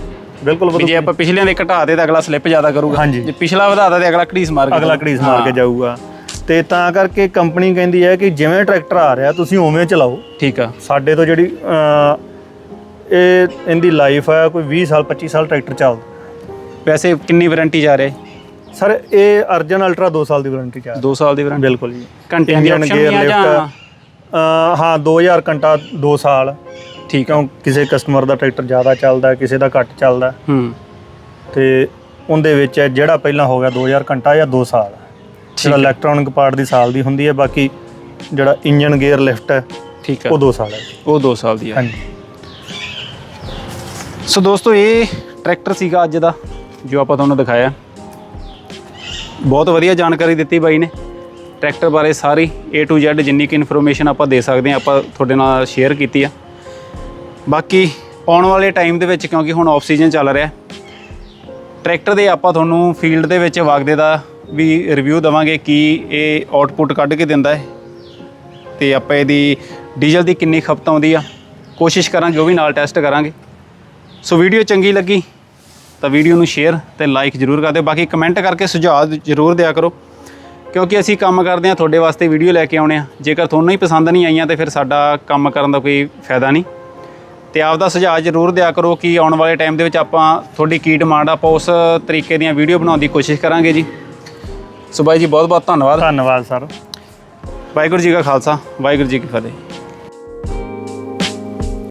ਬਿਲਕੁਲ ਵੀ ਵਧੂਗੀ। ਜੇ ਆਪਾਂ ਪਿਛਲਿਆਂ ਦੇ ਘਟਾ ਦੇ ਤਾਂ ਅਗਲਾ ਸਲਿੱਪ ਜ਼ਿਆਦਾ ਕਰੂਗਾ। ਹਾਂਜੀ। ਜੇ ਪਿਛਲਾ ਵਧਾਤਾ ਤੇ ਅਗਲਾ ਘੜੀਸ ਮਾਰ ਕੇ ਅਗਲਾ ਘੜੀਸ ਮਾਰ ਕੇ ਜਾਊਗਾ। ਤੇ ਤਾਂ ਕਰਕੇ ਕੰਪਨੀ ਕਹਿੰਦੀ ਹੈ ਕਿ ਜਿਵੇਂ ਟਰੈਕਟਰ ਆ ਰਿਹਾ ਤੁਸੀਂ ਉਵੇਂ ਚਲਾਓ। ਠੀਕ ਆ। ਸਾਡੇ ਤੋਂ ਜਿਹੜੀ ਇਹ ਇਹਦੀ ਲਾਈਫ ਹੈ ਕੋਈ 20 ਸਾਲ 25 ਸਾਲ ਟਰੈਕਟਰ ਚੱਲਦਾ। ਵੈਸੇ ਕਿੰਨੀ ਵਾਰੰਟੀ ਜਾ ਰਹੀ ਸਰ ਇਹ ਅਰਜਨ ਅਲਟਰਾ 2 ਸਾਲ ਦੀ ਵਾਰੰਟੀ ਚਾਹ 2 ਸਾਲ ਦੀ ਵਾਰੰਟੀ? ਬਿਲਕੁਲ ਜੀ। ਘੰਟਿਆਂ ਦੀ ਵੀ ਆ ਜਾਂ ਅ, ਹਾਂ 2000 ਘੰਟਾ 2 ਸਾਲ। ਠੀਕ ਆ। ਕਿਉਂ? ਕਿਸੇ ਕਸਟਮਰ ਦਾ ਟਰੈਕਟਰ ਜ਼ਿਆਦਾ ਚੱਲਦਾ ਕਿਸੇ ਦਾ ਘੱਟ ਚੱਲਦਾ। ਹੂੰ। ਤੇ ਉਹਦੇ ਵਿੱਚ ਹੈ ਜਿਹੜਾ ਪਹਿਲਾਂ ਹੋ ਗਿਆ 2000 ਘੰਟਾ ਜਾਂ 2 ਸਾਲ। ਜਿਹੜਾ ਹੈ। ਇਲੈਕਟ੍ਰੋਨਿਕ ਪਾਰਟ ਦੀ ਸਾਲ ਦੀ ਹੁੰਦੀ ਹੈ ਬਾਕੀ ਜਿਹੜਾ ਇੰਜਨ ਗੇਅਰ ਲਿਫਟ ਹੈ ਠੀਕ ਹੈ ਉਹ 2 ਸਾਲ ਹੈ। ਉਹ 2 ਸਾਲ ਦੀ ਹੈ। ਹਾਂਜੀ। ਸੋ ਦੋਸਤੋ ਇਹ ਟਰੈਕਟਰ ਸੀਗਾ ਅੱਜ ਦਾ ਜੋ ਆਪਾਂ ਤੁਹਾਨੂੰ ਦਿਖਾਇਆ। ਬਹੁਤ ਵਧੀਆ ਜਾਣਕਾਰੀ ਦਿੱਤੀ ਬਾਈ ਨੇ। ਟਰੈਕਟਰ ਬਾਰੇ ਸਾਰੀ A to Z ਜਿੰਨੀ ਕਿ ਇਨਫੋਰਮੇਸ਼ਨ ਆਪਾਂ ਦੇ ਸਕਦੇ ਹਾਂ, ਆਪਾਂ ਤੁਹਾਡੇ ਨਾਲ ਸ਼ੇਅਰ ਕੀਤੀ ਆ। ਬਾਕੀ ਆਉਣ ਵਾਲੇ ਟਾਈਮ ਦੇ ਵਿੱਚ ਕਿਉਂਕਿ ਹੁਣ ਆਫ ਸੀਜ਼ਨ ਚੱਲ ਰਿਹਾ, ਟਰੈਕਟਰ ਦੇ ਆਪਾਂ ਤੁਹਾਨੂੰ ਫੀਲਡ ਦੇ ਵਿੱਚ ਵਗਦੇ ਦਾ ਵੀ ਰਿਵਿਊ ਦਵਾਂਗੇ ਕੀ ਇਹ ਆਊਟਪੁੱਟ ਕੱਢ ਕੇ ਦਿੰਦਾ ਹੈ। ਤੇ ਆਪਾਂ ਇਹਦੀ ਡੀਜ਼ਲ ਦੀ ਕਿੰਨੀ ਖਪਤ ਆਉਂਦੀ ਆ, ਕੋਸ਼ਿਸ਼ ਕਰਾਂਗੇ, ਉਹ ਵੀ ਨਾਲ ਟੈਸਟ ਕਰਾਂਗੇ। ਸੋ ਵੀਡੀਓ ਚੰਗੀ ਲੱਗੀ ਤਾਂ ਵੀਡੀਓ ਨੂੰ ਸ਼ੇਅਰ ਤੇ ਲਾਈਕ ਜ਼ਰੂਰ ਕਰ ਦਿਓ। ਬਾਕੀ ਕਮੈਂਟ ਕਰਕੇ ਸੁਝਾਅ ਜ਼ਰੂਰ ਦਿਆ ਕਰੋ। ਕਿਉਂਕਿ ਅਸੀਂ ਕੰਮ ਕਰਦੇ ਹਾਂ ਤੁਹਾਡੇ ਵਾਸਤੇ ਵੀਡੀਓ ਲੈ ਕੇ ਆਉਣੇ ਆ ਜੇਕਰ ਤੁਹਾਨੂੰ ਹੀ ਪਸੰਦ ਨਹੀਂ ਆਈਆਂ ਤੇ ਫਿਰ ਸਾਡਾ ਕੰਮ ਕਰਨ ਦਾ ਕੋਈ ਫਾਇਦਾ ਨਹੀਂ। ਤੇ ਆਪ ਦਾ ਸੁਝਾਅ ਜ਼ਰੂਰ ਦਿਆ ਕਰੋ ਕਿ ਆਉਣ ਵਾਲੇ ਟਾਈਮ ਦੇ ਵਿੱਚ ਆਪਾਂ ਤੁਹਾਡੀ ਕੀ ਡਿਮਾਂਡ ਆ ਆਪਾਂ ਉਸ ਤਰੀਕੇ ਦੀਆਂ ਵੀਡੀਓ ਬਣਾਉਣ ਦੀ ਕੋਸ਼ਿਸ਼ ਕਰਾਂਗੇ ਜੀ। ਸੋ ਬਾਈ ਜੀ ਬਹੁਤ ਬਹੁਤ ਧੰਨਵਾਦ। ਧੰਨਵਾਦ ਸਰ। ਵਾਹਿਗੁਰੂ ਜੀ ਕਾ ਖਾਲਸਾ ਵਾਹਿਗੁਰੂ ਜੀ ਕੀ ਫਤਿਹ।